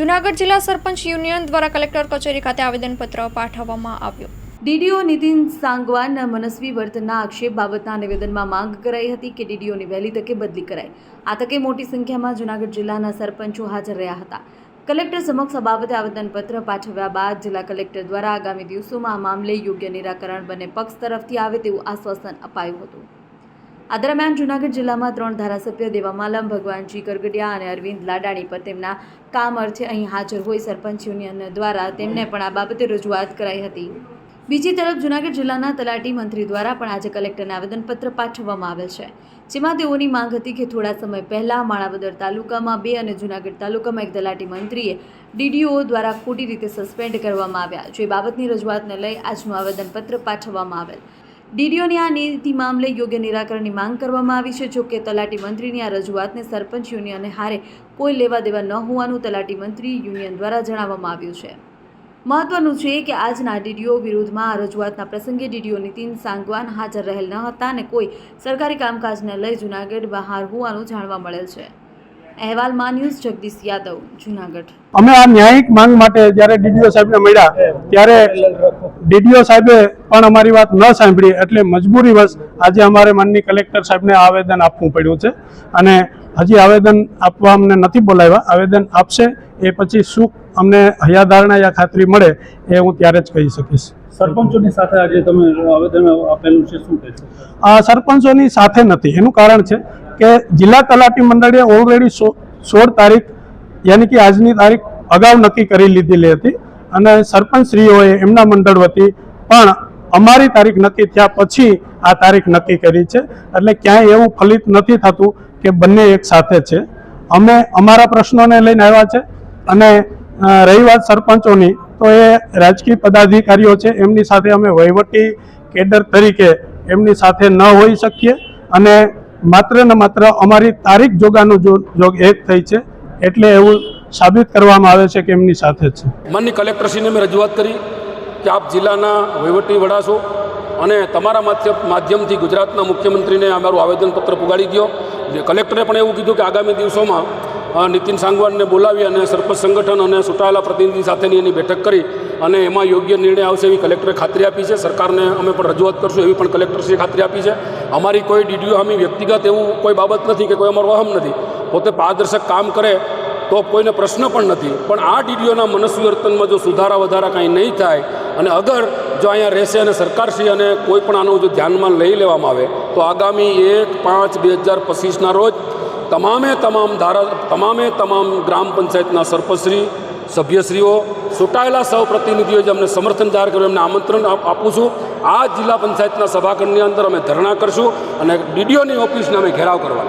જુનાગઢ જિલ્લા સરપંચ યુનિયન દ્વારા કલેક્ટર કચેરી ખાતે આવેદનપત્ર પાઠવવામાં આવ્યું. ડીડીઓ નીતિન સાંગવાનના મનસ્વી વર્તનના આક્ષેપ બાબતના નિવેદનમાં માંગ કરાઈ હતી કે ડીડીઓની વહેલી તકે બદલી કરાય. આ તકે મોટી સંખ્યામાં જૂનાગઢ જિલ્લાના સરપંચો હાજર રહ્યા હતા. કલેક્ટર સમક્ષ આ બાબતે આવેદનપત્ર પાઠવ્યા બાદ જિલ્લા કલેક્ટર દ્વારા આગામી દિવસોમાં આ મામલે યોગ્ય નિરાકરણ બંને પક્ષ તરફથી આવે તેવું આશ્વાસન અપાયું હતું. આ દરમિયાન જૂનાગઢ જિલ્લામાં ત્રણ ધારાસભ્ય દેવામાલમ ભગવાનજી કરગડિયા અને અરવિંદ લાડાણી પર તેમના કામ અર્થે અહીં હાજર હોય સરપંચ યુનિયન દ્વારા તેમને પણ આ બાબતે રજૂઆત કરાઈ હતી. બીજી તરફ જૂનાગઢ જિલ્લાના તલાટી મંત્રી દ્વારા પણ આજે કલેક્ટરને આવેદનપત્ર પાઠવવામાં આવેલ છે, જેમાં તેઓની માંગ હતી કે થોડા સમય પહેલાં માણાવદર તાલુકામાં બે અને જૂનાગઢ તાલુકામાં એક તલાટી મંત્રીએ ડીડીઓ દ્વારા ખોટી રીતે સસ્પેન્ડ કરવામાં આવ્યા, જે બાબતની રજૂઆતને લઈ આજનું આવેદનપત્ર પાઠવવામાં આવેલ. ડીડીઓની આ નીતિ મામલે યોગ્ય નિરાકરણની માંગ કરવામાં આવી છે. જોકે તલાટી મંત્રીની આ રજૂઆતને સરપંચ યુનિયને હારે કોઈ લેવા દેવા ન હોવાનું તલાટી મંત્રી યુનિયન દ્વારા જણાવવામાં આવ્યું છે. મહત્વનું છે કે આજના ડીડીઓ વિરુદ્ધમાં આ રજૂઆતના પ્રસંગે ડીડીઓ નીતિન સાંગવાન હાજર રહેલ ન હતા અને કોઈ સરકારી કામકાજને લઈ જૂનાગઢ બહાર હોવાનું જાણવા મળેલ છે. અહેવાલમાં ન્યૂઝ જગદીશ યાદવ, જૂનાગઢ. અમે આ ન્યાયિક માંગ માટે જ્યારે ડીડીઓ સાહેબને મળ્યા, ત્યારે ડીડીઓ સાહેબે પણ અમારી વાત ન સાંભળી એટલે મજબૂરીવશ આજે અમારે માનની કલેક્ટર સાહેબને આવેદન આપવું પડ્યું છે. અને હજી આવેદન આપવા અમને નથી બોલાવ્યા. આવેદન આપશે એ પછી શું અમને હયાધારણા યા ખાતરી મળે એ હું ત્યારે જ કહી શકીશ. સરપંચોની સાથે આજે તમે આવેદન આપેલું છે શું કહેશો આ સરપંચોની સાથે નથી. એનું કારણ છે કે જિલ્લા તલાટી મંડળે ઓલરેડી સોળ તારીખ યાની કે આજની તારીખ અગાઉ નક્કી કરી લીધેલી હતી. અને સરપંચશ્રીઓએ એમના મંડળ વતી પણ અમારી તારીખ નક્કી થયા પછી આ તારીખ નક્કી કરી છે. એટલે ક્યાંય એવું ફલિત નથી થતું કે બંને એક સાથે છે. અમે અમારા પ્રશ્નોને લઈને આવ્યા છે અને રહી વાત સરપંચોની તો એ રાજકીય પદાધિકારીઓ છે, એમની સાથે અમે વહીવટી કેડર તરીકે એમની સાથે ન હોઈ શકીએ અને માત્ર ને માત્ર અમારી તારીખ જોગાનું જોગ એક થઈ છે, એટલે એવું સાબિત કરવામાં આવે છે કે એમની સાથે છે? માનની કલેક્ટરશ્રીને મેં રજૂઆત કરી કે આપ જિલ્લાના વહીવટી વડા છો અને તમારા માધ્યમ, માધ્યમથી ગુજરાતના મુખ્યમંત્રીને અમારું આવેદનપત્ર પુગાડી ગયો જે કલેક્ટરે પણ એવું કીધું કે આગામી દિવસોમાં નીતિન સાંગવાનને બોલાવી અને સરપંચ સંગઠન અને ચૂંટાયેલા પ્રતિનિધિ સાથેની એની બેઠક કરી અને એમાં યોગ્ય નિર્ણય આવશે એવી કલેક્ટરે ખાતરી આપી છે. સરકારને અમે પણ રજૂઆત કરશું એવી પણ કલેક્ટરશ્રીએ ખાતરી આપી છે. અમારી કોઈ ડીડીઓ અમે વ્યક્તિગત એવું કોઈ બાબત નથી કે કોઈ અમારો અહમ નથી. પોતે પારદર્શક કામ કરે તો કોઈને પ્રશ્ન પણ નથી. પણ આ ડીડીઓના મનસ્વી વર્તનમાં જો સુધારા વધારા કાંઈ નહીં થાય અને અગર જો અહીંયા રહેશે અને સરકારશ્રી અને કોઈ પણ આનું જો ધ્યાનમાં લઈ લેવામાં આવે, તો આગામી એક પાંચ બે હજાર પચીસના રોજ તમામે તમામ ધારા, તમામે તમામ ગ્રામ પંચાયતના સરપંચશ્રી, સભ્યશ્રીઓ ચૂંટાયેલા સૌ પ્રતિનિધિઓ જે અમને સમર્થન જાહેર કર્યું, એમને આમંત્રણ આપ- છું. આ જિલ્લા પંચાયતના સભાખંડની અંદર અમે ધરણા કરશું અને ડીડીઓની ઓફિસને અમે ઘેરાવ કરવાના